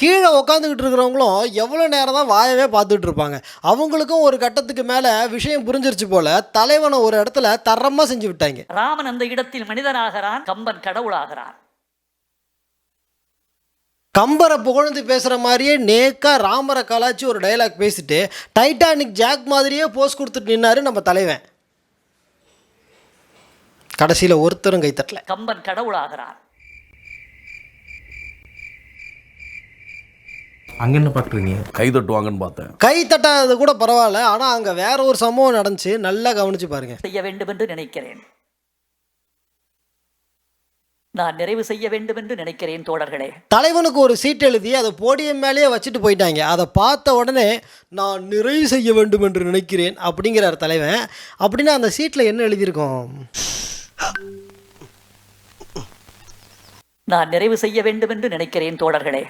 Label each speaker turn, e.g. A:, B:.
A: கீழே உட்காந்துக்கிட்டு இருக்கிறவங்களும் எவ்வளோ நேரம் தான் வாயவே பார்த்துட்டு இருப்பாங்க. அவங்களுக்கும் ஒரு கட்டத்துக்கு மேலே விஷயம் புரிஞ்சிருச்சு போல தலைவனை ஒரு இடத்துல தரமாக செஞ்சு விட்டாங்க.
B: ராமன் அந்த இடத்தில் மனிதனாகிறான் கம்பன் கடவுளாகிறான்.
A: கம்பரை புகழ்ந்து பேசுகிற மாதிரியே நேக்கா ராமரை கலாச்சி ஒரு டைலாக் பேசிட்டு டைட்டானிக் ஜாக் மாதிரியே போஸ் கொடுத்துட்டு நின்னாரு நம்ம தலைவன். கடைசியில் ஒருத்தரும் கைத்தட்டல
B: கம்பன் கடவுளாகிறான்.
C: அங்க என்ன பாக்குறீங்க.
D: கை தட்டுவாங்கன்னு பார்த்தேன்.
A: கை தட்டாதது கூட பரவாயில்ல ஆனால் அங்கே வேற ஒரு சம்பவம் நடந்துச்சு. நல்லா கவனிச்சு பாருங்க.
B: செய்ய வேண்டும் என்று நினைக்கிறேன். நான் நிறைவு செய்ய வேண்டும் என்று நினைக்கிறேன் தோழர்களே.
A: தலைவனுக்கு ஒரு சீட் எழுதி அதை போடியம் மேலேயே வச்சுட்டு போயிட்டாங்க. அதை பார்த்த உடனே நான் நிறைவு செய்ய வேண்டும் என்று நினைக்கிறேன் அப்படிங்கிறார் தலைவன். அப்படின்னா அந்த சீட்டில் என்ன எழுதியிருக்கோம்?
B: நான் நிறைவு செய்ய வேண்டும் என்று நினைக்கிறேன் தோழர்களே.